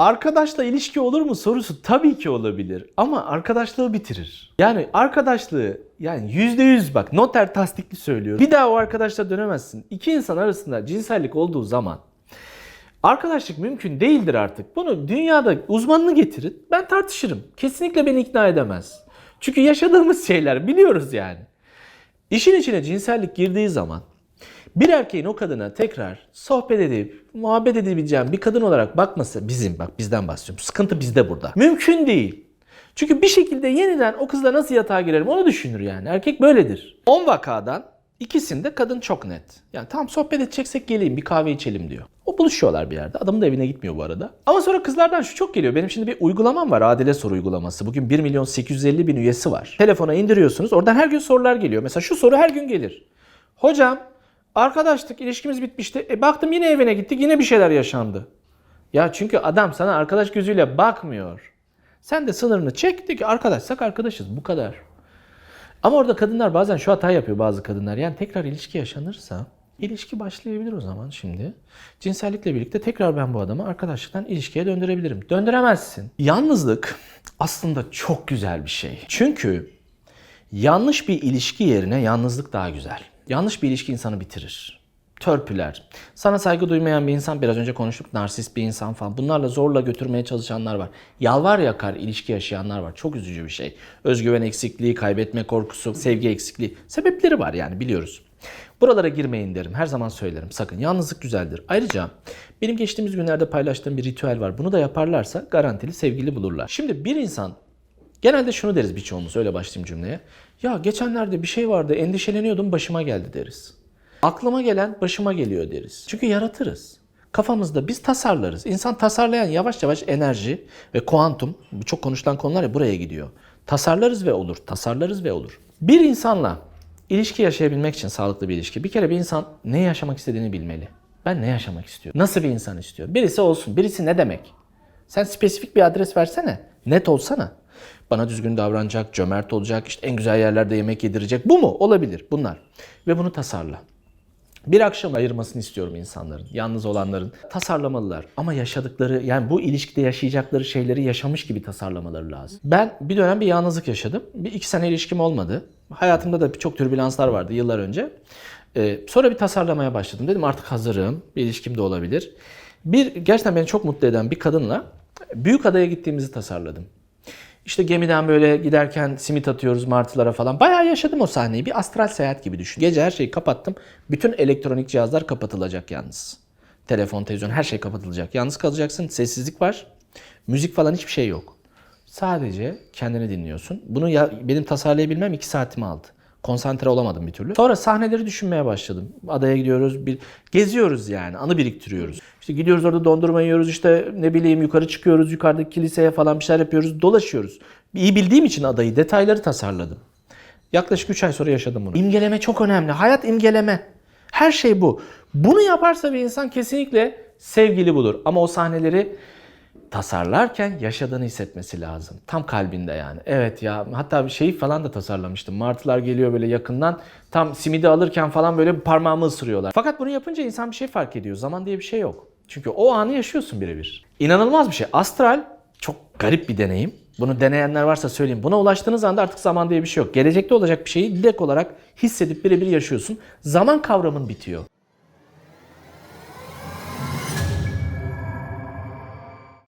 Arkadaşla ilişki olur mu sorusu tabii ki olabilir ama arkadaşlığı bitirir. Yani arkadaşlığı yani yüzde yüz bak noter tasdikli söylüyorum. Bir daha o arkadaşla dönemezsin. İki insan arasında cinsellik olduğu zaman arkadaşlık mümkün değildir artık. Bunu dünyada uzmanını getirin ben tartışırım. Kesinlikle beni ikna edemez. Çünkü yaşadığımız şeyler biliyoruz yani. İşin içine cinsellik girdiği zaman bir erkeğin o kadına tekrar sohbet edip muhabbet edebileceğim bir kadın olarak bakması bizim bak bizden bahsediyorum. Sıkıntı bizde burada. Mümkün değil. Çünkü bir şekilde yeniden o kızla nasıl yatağa girerim onu düşünür yani. Erkek böyledir. 10 vakadan ikisinde kadın çok net. Yani tamam sohbet edeceksek geleyim bir kahve içelim diyor. O buluşuyorlar bir yerde. Adamın da evine gitmiyor bu arada. Ama sonra kızlardan şu çok geliyor. Benim şimdi bir uygulamam var. Adile soru uygulaması. Bugün 1 milyon 850 bin üyesi var. Telefona indiriyorsunuz. Oradan her gün sorular geliyor. Mesela şu soru her gün gelir. Hocam arkadaşlık ilişkimiz bitmişti. E baktım yine evine gittik. Yine bir şeyler yaşandı. Ya çünkü adam sana arkadaş gözüyle bakmıyor. Sen de sınırını çek de ki arkadaşsak arkadaşız. Bu kadar. Ama orada kadınlar bazen şu hatayı yapıyor bazı kadınlar. Yani tekrar ilişki yaşanırsa ilişki başlayabilir o zaman şimdi. Cinsellikle birlikte tekrar ben bu adamı arkadaşlıktan ilişkiye döndürebilirim. Döndüremezsin. Yalnızlık aslında çok güzel bir şey. Çünkü yanlış bir ilişki yerine yalnızlık daha güzel. Yanlış bir ilişki insanı bitirir. Törpüler. Sana saygı duymayan bir insan, biraz önce konuştuk, narsist bir insan falan. Bunlarla zorla götürmeye çalışanlar var. Yalvar yakar ilişki yaşayanlar var. Çok üzücü bir şey. Özgüven eksikliği, kaybetme korkusu, sevgi eksikliği. Sebepleri var yani biliyoruz. Buralara girmeyin derim. Her zaman söylerim. Sakın. Yalnızlık güzeldir. Ayrıca benim geçtiğimiz günlerde paylaştığım bir ritüel var. Bunu da yaparlarsa garantili sevgili bulurlar. Şimdi bir insan Genelde şunu deriz birçoğumuz öyle başlayayım cümleye. Ya geçenlerde bir şey vardı endişeleniyordum başıma geldi deriz. Aklıma gelen başıma geliyor deriz. Çünkü yaratırız. Kafamızda biz tasarlarız. İnsan tasarlayan yavaş yavaş enerji ve kuantum, bu çok konuşulan konular ya buraya gidiyor. Tasarlarız ve olur, tasarlarız ve olur. Bir insanla ilişki yaşayabilmek için sağlıklı bir ilişki, bir kere bir insan ne yaşamak istediğini bilmeli. Ben ne yaşamak istiyorum? Nasıl bir insan istiyor? Birisi olsun. Birisi ne demek? Sen spesifik bir adres versene. Net olsana. Bana düzgün davranacak, cömert olacak, işte en güzel yerlerde yemek yedirecek. Bu mu? Olabilir bunlar. Ve bunu tasarla. Bir akşam ayırmasını istiyorum insanların, yalnız olanların. Tasarlamalılar ama yaşadıkları, yani bu ilişkide yaşayacakları şeyleri yaşamış gibi tasarlamaları lazım. Ben bir dönem bir yalnızlık yaşadım. Bir iki sene ilişkim olmadı. Hayatımda da çok türbülanslar vardı yıllar önce. Ee, sonra bir tasarlamaya başladım. Dedim artık hazırım, bir ilişkim de olabilir. Bir, gerçekten beni çok mutlu eden bir kadınla büyük adaya gittiğimizi tasarladım. İşte gemiden böyle giderken simit atıyoruz martılara falan. Bayağı yaşadım o sahneyi. Bir astral seyahat gibi düşün. Gece her şeyi kapattım. Bütün elektronik cihazlar kapatılacak yalnız. Telefon, televizyon her şey kapatılacak. Yalnız kalacaksın. Sessizlik var. Müzik falan hiçbir şey yok. Sadece kendini dinliyorsun. Bunu ya, benim tasarlayabilmem iki saatimi aldı. Konsantre olamadım bir türlü. Sonra sahneleri düşünmeye başladım. Adaya gidiyoruz, bir geziyoruz yani, anı biriktiriyoruz. İşte gidiyoruz orada dondurma yiyoruz, işte ne bileyim yukarı çıkıyoruz, yukarıdaki kiliseye falan bir şeyler yapıyoruz, dolaşıyoruz. İyi bildiğim için adayı, detayları tasarladım. Yaklaşık 3 ay sonra yaşadım bunu. İmgeleme çok önemli. Hayat imgeleme. Her şey bu. Bunu yaparsa bir insan kesinlikle sevgili bulur. Ama o sahneleri tasarlarken yaşadığını hissetmesi lazım. Tam kalbinde yani. Evet ya hatta bir şeyi falan da tasarlamıştım. Martılar geliyor böyle yakından. Tam simidi alırken falan böyle parmağımı ısırıyorlar. Fakat bunu yapınca insan bir şey fark ediyor. Zaman diye bir şey yok. Çünkü o anı yaşıyorsun birebir. İnanılmaz bir şey. Astral çok garip bir deneyim. Bunu deneyenler varsa söyleyeyim. Buna ulaştığınız anda artık zaman diye bir şey yok. Gelecekte olacak bir şeyi direkt olarak hissedip birebir yaşıyorsun. Zaman kavramın bitiyor.